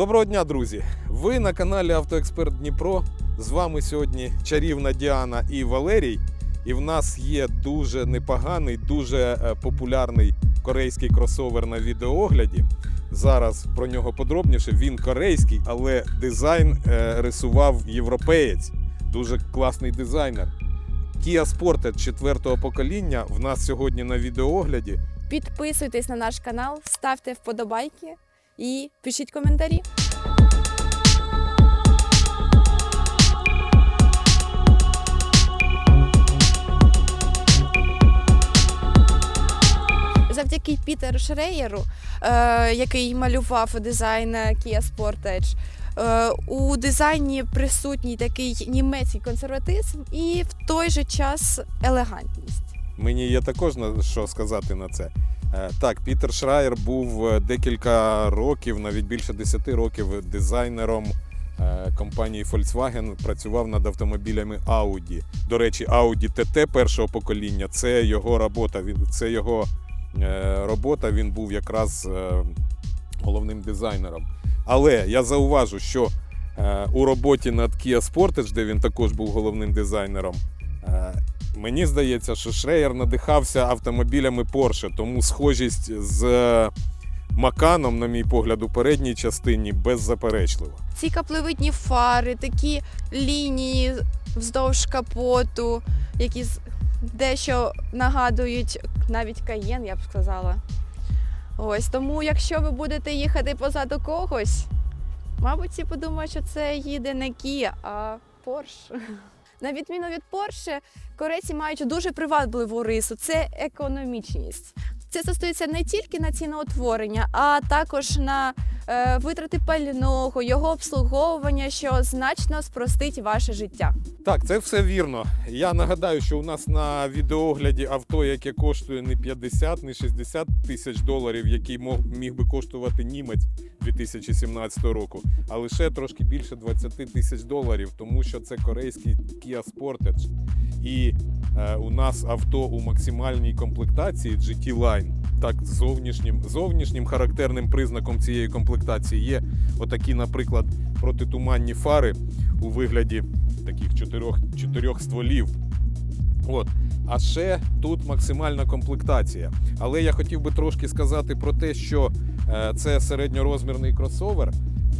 Доброго дня, друзі! Ви на каналі Автоексперт Дніпро. З вами сьогодні чарівна Діана і Валерій. І в нас є дуже непоганий, дуже е, популярний корейський кросовер на відеоогляді. Зараз про нього подробніше. Він корейський, але дизайн е, рисував європеєць. Дуже класний дизайнер. Kia Sportage четвертого покоління в нас сьогодні на відеоогляді. Підписуйтесь на наш канал, ставте вподобайки і пишіть коментарі. Завдяки Пітеру Шреєру, е, який малював дизайн Kia Sportage, е, у дизайні присутній такий німецький консерватизм і в той же час елегантність. Мені є також що сказати на це. Е, Так, Пітер Шраєр був е, декілька років, навіть більше 10 років, дизайнером е, компанії Volkswagen. Працював над автомобілями Audi. До речі, Audi TT першого покоління це його робота. Це його робота. Він був якраз головним дизайнером. Але я зауважу, що у роботі над Kia Sportage, де він також був головним дизайнером, Мені здається, що Шреєр надихався автомобілями Porsche, тому схожість з Маканом, на мій погляд, у передній частині беззаперечлива. ці каплевидні фари, такі лінії вздовж капоту, які дещо нагадують навіть каєн, я б сказала. Ось тому, якщо ви будете їхати позаду когось, мабуть, всі подумають, що це їде не Kia, а Porsche. На відміну від Порше, корейці мають дуже привабливу рису це економічність. Це стосується не тільки на ціноутворення, а також на е, витрати пального, його обслуговування, що значно спростить ваше життя. Так, це все вірно. Я нагадаю, що у нас на відеогляді авто, яке коштує не 50, не 60 тисяч доларів, який міг би коштувати німець 2017 року, а лише трошки більше 20 тисяч доларів, тому що це корейський Kia Sportage. І е, у нас авто у максимальній комплектації GT Line. Так, зовнішнім, зовнішнім характерним признаком цієї комплектації є отакі, наприклад, протитуманні фари у вигляді таких чотирьох, чотирьох стволів. От. А ще тут максимальна комплектація. Але я хотів би трошки сказати про те, що е, це середньорозмірний кросовер.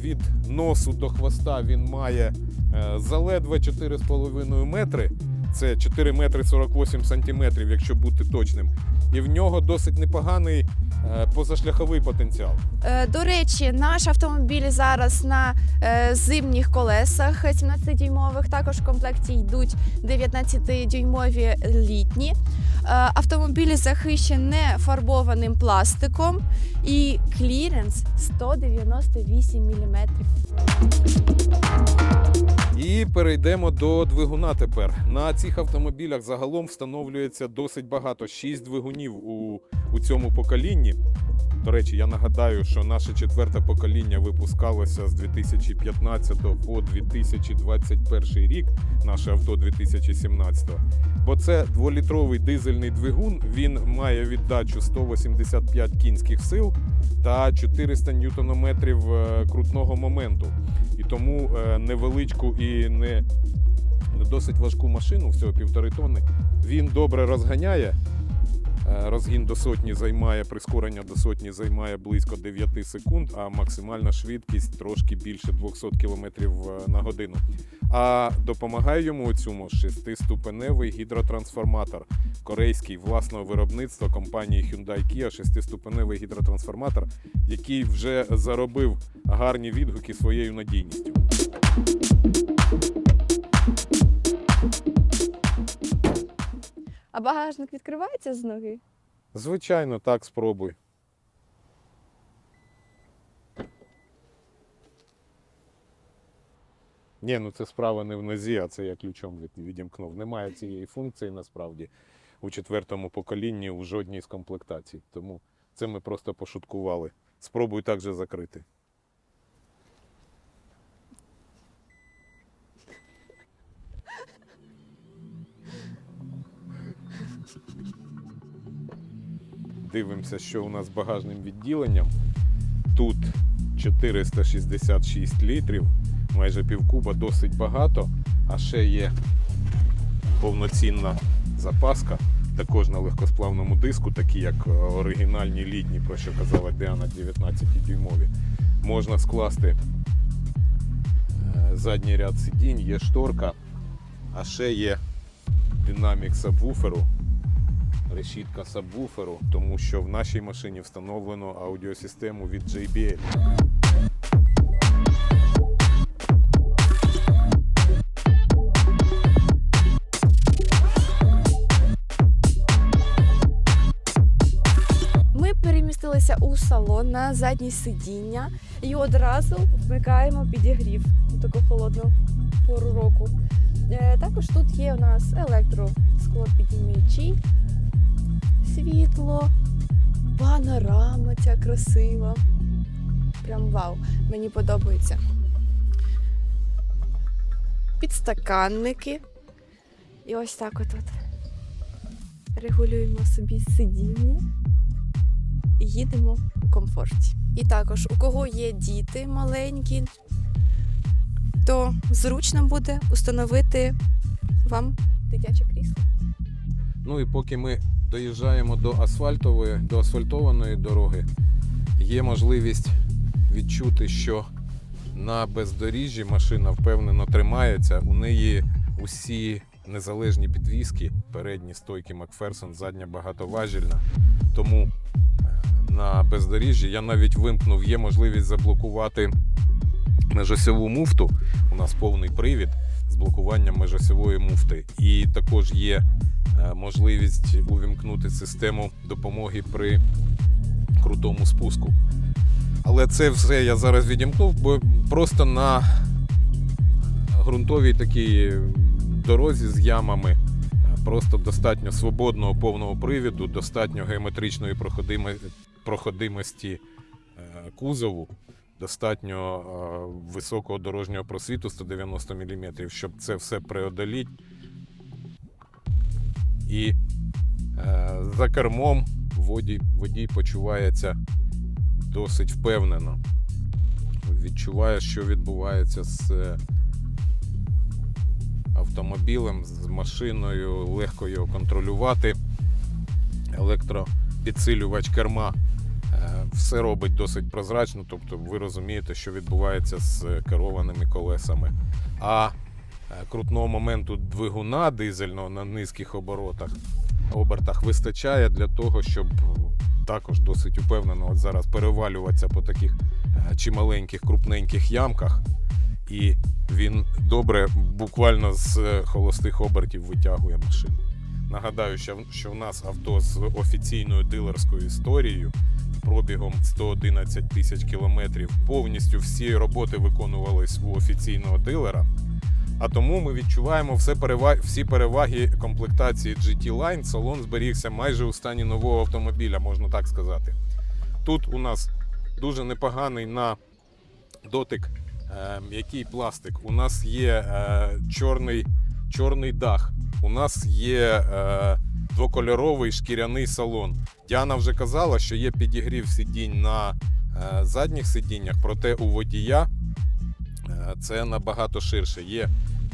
Від носу до хвоста він має е, заледве 4,5 метри. Це 4 метри 48 сантиметрів, якщо бути точним. І в нього досить непоганий е, позашляховий потенціал. Е, До речі, наш автомобіль зараз на е, зимніх колесах 17-дюймових. Також в комплекті йдуть 19-дюймові літні. Автомобіль захищений фарбованим пластиком і кліренс 198 мм. І перейдемо до двигуна тепер. На цих автомобілях загалом встановлюється досить багато. Шість двигунів у, у цьому поколінні. До речі, я нагадаю, що наше четверте покоління випускалося з 2015 по 2021 рік, наше авто 2017. Бо це дволітровий дизельний двигун. Він має віддачу 185 кінських сил та 400 ньютонометрів е, крутного моменту. І тому е, невеличку і не не досить важку машину, всього півтори тонни, він добре розганяє. Е, Розгін до сотні займає, прискорення до сотні займає близько 9 секунд, а максимальна швидкість трошки більше 200 км на годину. А допомагає йому у цьому шестиступеневий гідротрансформатор корейський власного виробництва компанії Hyundai Kia, шестиступеневий гідротрансформатор, який вже заробив гарні відгуки своєю надійністю. А багажник відкривається з ноги? Звичайно, так спробуй. Ні, ну це справа не в нозі, а це я ключом відімкнув. Немає цієї функції насправді у четвертому поколінні у жодній з комплектацій. Тому це ми просто пошуткували. Спробуй так же закрити. Дивимося, що у нас з багажним відділенням. Тут 466 літрів, майже півкуба, досить багато. А ще є повноцінна запаска, також на легкосплавному диску, такі як е, оригінальні літні, про що казала Діана 19 дюймові. Можна скласти е, задній ряд сидінь, є шторка, а ще є динамік сабвуферу, решітка сабвуферу, тому що в нашій машині встановлено аудіосистему від JBL. Перемістилися у салон на заднє сидіння і одразу вмикаємо підігрів у таку холодну пору року. Е, також тут є у нас електросклопідіймачі, світло, панорама ця красива. Прям вау, мені подобається. Підстаканники. І ось так отут. Регулюємо собі сидіння і їдемо у комфорті. І також, у кого є діти маленькі, то зручно буде установити вам дитяче крісло. Ну і поки ми доїжджаємо до асфальтової, до асфальтованої дороги, є можливість відчути, що на бездоріжжі машина впевнено тримається. У неї усі незалежні підвіски, передні стойки Макферсон, задня багатоважільна. Тому е, на бездоріжжі я навіть вимкнув, є можливість заблокувати межосьову муфту. У нас повний привід з блокуванням межосьової муфти. І також є можливість увімкнути систему допомоги при крутому спуску. Але це все я зараз відімкнув, бо просто на ґрунтовій такій дорозі з ямами е, просто достатньо свободного повного привіду, достатньо геометричної проходимості е, кузову, достатньо е, високого дорожнього просвіту 190 мм, щоб це все преодоліть. І е, за кермом водій, водій почувається досить впевнено. Відчуває, що відбувається з е, автомобілем, з машиною, легко його контролювати. Електропідсилювач керма е, все робить досить прозрачно, тобто ви розумієте, що відбувається з керованими колесами. А крутного моменту двигуна дизельного на низьких оборотах, обертах вистачає для того, щоб також досить упевнено от зараз перевалюватися по таких е, чималеньких, крупненьких ямках. І він добре, буквально з е, холостих обертів витягує машину. Нагадаю, що в нас авто з офіційною дилерською історією, пробігом 111 тисяч кілометрів. Повністю всі роботи виконувались у офіційного дилера. А тому ми відчуваємо все перева- всі переваги комплектації GT Line. Салон зберігся майже у стані нового автомобіля, можна так сказати. Тут у нас дуже непоганий на дотик е, м'який пластик. У нас є е, чорний, чорний дах. У нас є е, двокольоровий шкіряний салон. Діана вже казала, що є підігрів сидінь на задніх сидіннях, проте у водія це набагато ширше. Є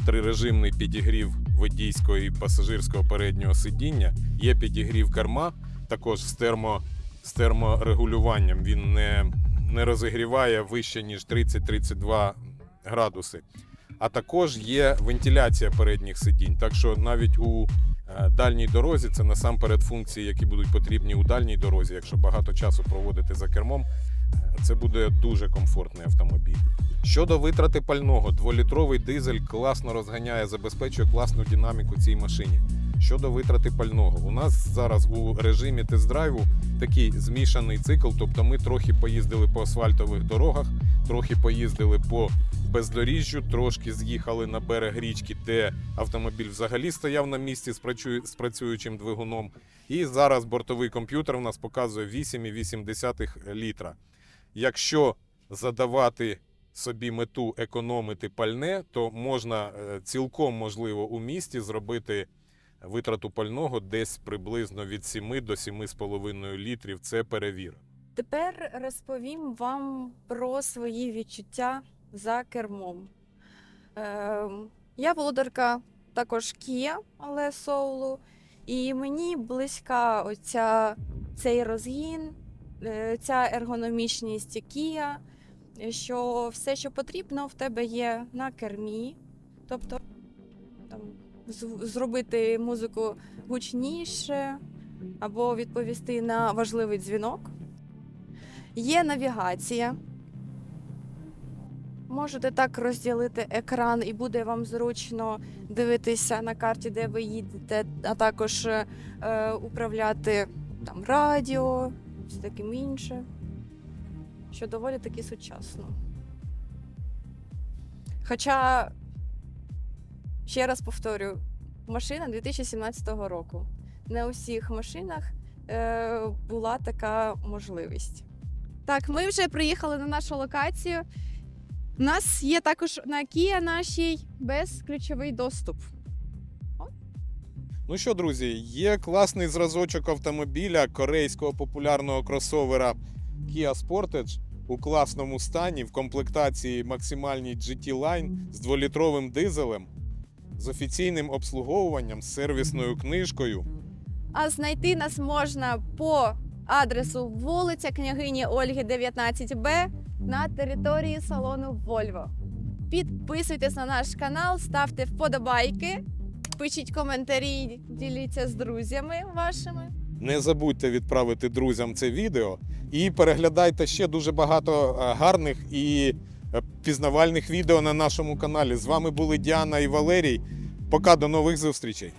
трирежимний підігрів водійського і пасажирського переднього сидіння, є підігрів керма, також з, термо, з терморегулюванням. Він не, не розігріває вище, ніж 30-32 градуси. А також є вентиляція передніх сидінь. Так що навіть у е, дальній дорозі це насамперед функції, які будуть потрібні у дальній дорозі. Якщо багато часу проводити за кермом, це буде дуже комфортний автомобіль. Щодо витрати пального, дволітровий дизель класно розганяє, забезпечує класну динаміку цій машині. Щодо витрати пального, у нас зараз у режимі тест-драйву такий змішаний цикл. Тобто ми трохи поїздили по асфальтових дорогах, трохи поїздили по бездоріжжю, трошки з'їхали на берег річки, де автомобіль взагалі стояв на місці з працю- з працюючим двигуном. І зараз бортовий комп'ютер у нас показує 8,8 літра. Якщо задавати собі мету економити пальне, то можна е, цілком можливо у місті зробити витрату пального десь приблизно від 7 до 7,5 літрів. Це перевір. Тепер розповім вам про свої відчуття за кермом. Ем, я володарка також Kia, але соулу, і мені близька оця, цей розгін, е, ця ергономічність Kia, що все, що потрібно, в тебе є на кермі. Тобто там, зробити музику гучніше або відповісти на важливий дзвінок. Є навігація. Можете так розділити екран, і буде вам зручно дивитися на карті, де ви їдете, а також е, управляти там, радіо, все таким інше, що доволі таки сучасно. Хоча, ще раз повторю, машина 2017 року. Не у всіх машинах е, була така можливість. Так, ми вже приїхали на нашу локацію. У нас є також на Kia нашій безключовий доступ. Ну що, друзі, є класний зразочок автомобіля корейського популярного кросовера Kia Sportage у класному стані в комплектації максимальній GT Line з дволітровим дизелем, з офіційним обслуговуванням, з сервісною книжкою. А знайти нас можна по адресу вулиця княгині Ольги, 19Б на території салону Volvo. Підписуйтесь на наш канал, ставте вподобайки, пишіть коментарі, діліться з друзями вашими. Не забудьте відправити друзям це відео і переглядайте ще дуже багато е, гарних і е, пізнавальних відео на нашому каналі. З вами були Діана і Валерій. Пока до нових зустрічей.